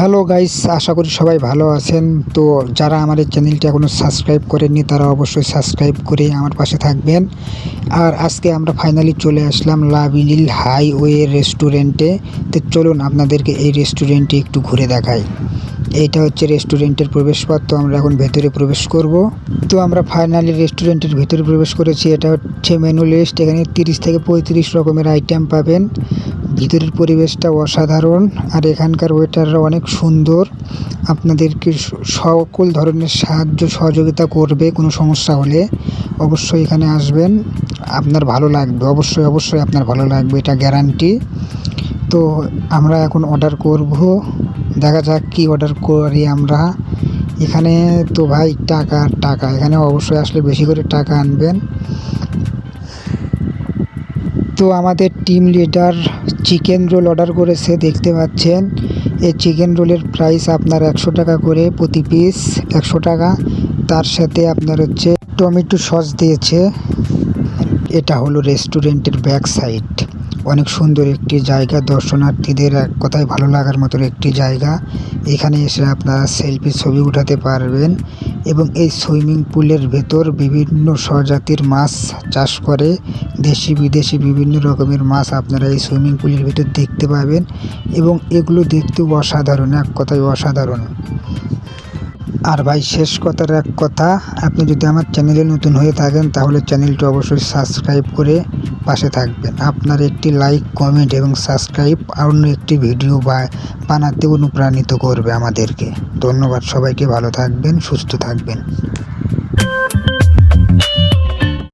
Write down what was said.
Hello guys, আশা করি সবাই ভালো আছেন। তো যারা আমার এই চ্যানেলটি এখনও সাবস্ক্রাইব করেননি, তারা অবশ্যই সাবস্ক্রাইব করে আমার পাশে থাকবেন। আর আজকে আমরা ফাইনালি চলে আসলাম লাভিলিল হাইওয়ে রেস্টুরেন্টে। তো চলুন আপনাদেরকে এই রেস্টুরেন্টে একটু ঘুরে দেখাই। এইটা হচ্ছে রেস্টুরেন্টের প্রবেশপথ, তো আমরা এখন ভেতরে প্রবেশ করব। তো আমরা ফাইনালি রেস্টুরেন্টের ভেতরে প্রবেশ করেছি। এটা হচ্ছে মেনু লিস্ট এখানে তিরিশ থেকে পঁয়ত্রিশ রকমের আইটেম পাবেন। ভিতরের পরিবেশটা অসাধারণ আর এখানকার ওয়েটাররা অনেক সুন্দর। আপনাদেরকে সকল ধরনের সাহায্য সহযোগিতা করবে, কোনো সমস্যা হলে অবশ্যই এখানে আসবেন। আপনার ভালো লাগবে, অবশ্যই অবশ্যই আপনার ভালো লাগবে, এটা গ্যারান্টি তো আমরা এখন অর্ডার করব। দেখা যাক কি অর্ডার করি আমরা। এখানে তো ভাই টাকা টাকা, এখানে অবশ্যই আসলে বেশি করে টাকা আনবেন। তো আমাদের team leader chicken roll order করেছে, দেখতে পাচ্ছেন। এই চিকেন রোলের প্রাইস আপনার একশো টাকা করে প্রতি পিস একশো টাকা। তার সাথে আপনার হচ্ছে টমেটো সস দিয়েছে। এটা হলো রেস্টুরেন্টের ব্যাক সাইড অনেক সুন্দর একটি জায়গা। দর্শনার্থীদের এক কথায় ভালো লাগার মতন একটি জায়গা। এখানে এসে আপনারা সেলফি ছবি উঠাতে পারবেন এবং এই সুইমিং পুলের ভেতর বিভিন্ন স্বজাতির মাছ চাষ করে। দেশি, বিদেশি বিভিন্ন রকমের মাছ আপনারা এই সুইমিং পুলের ভেতর দেখতে পাবেন এবং এগুলো দেখতেও অসাধারণ, এক কথায় অসাধারণ। আর ভাই, শেষ কথার এক কথা, আপনি যদি আমার চ্যানেলে নতুন হয়ে থাকেন, তাহলে চ্যানেলটি অবশ্যই সাবস্ক্রাইব করে পাশে থাকবেন। আপনার একটি লাইক, কমেন্ট এবং সাবস্ক্রাইব অন্য একটি ভিডিও বা বানাতে অনুপ্রাণিত করবে আমাদেরকে। ধন্যবাদ সবাইকে, ভালো থাকবেন, সুস্থ থাকবেন।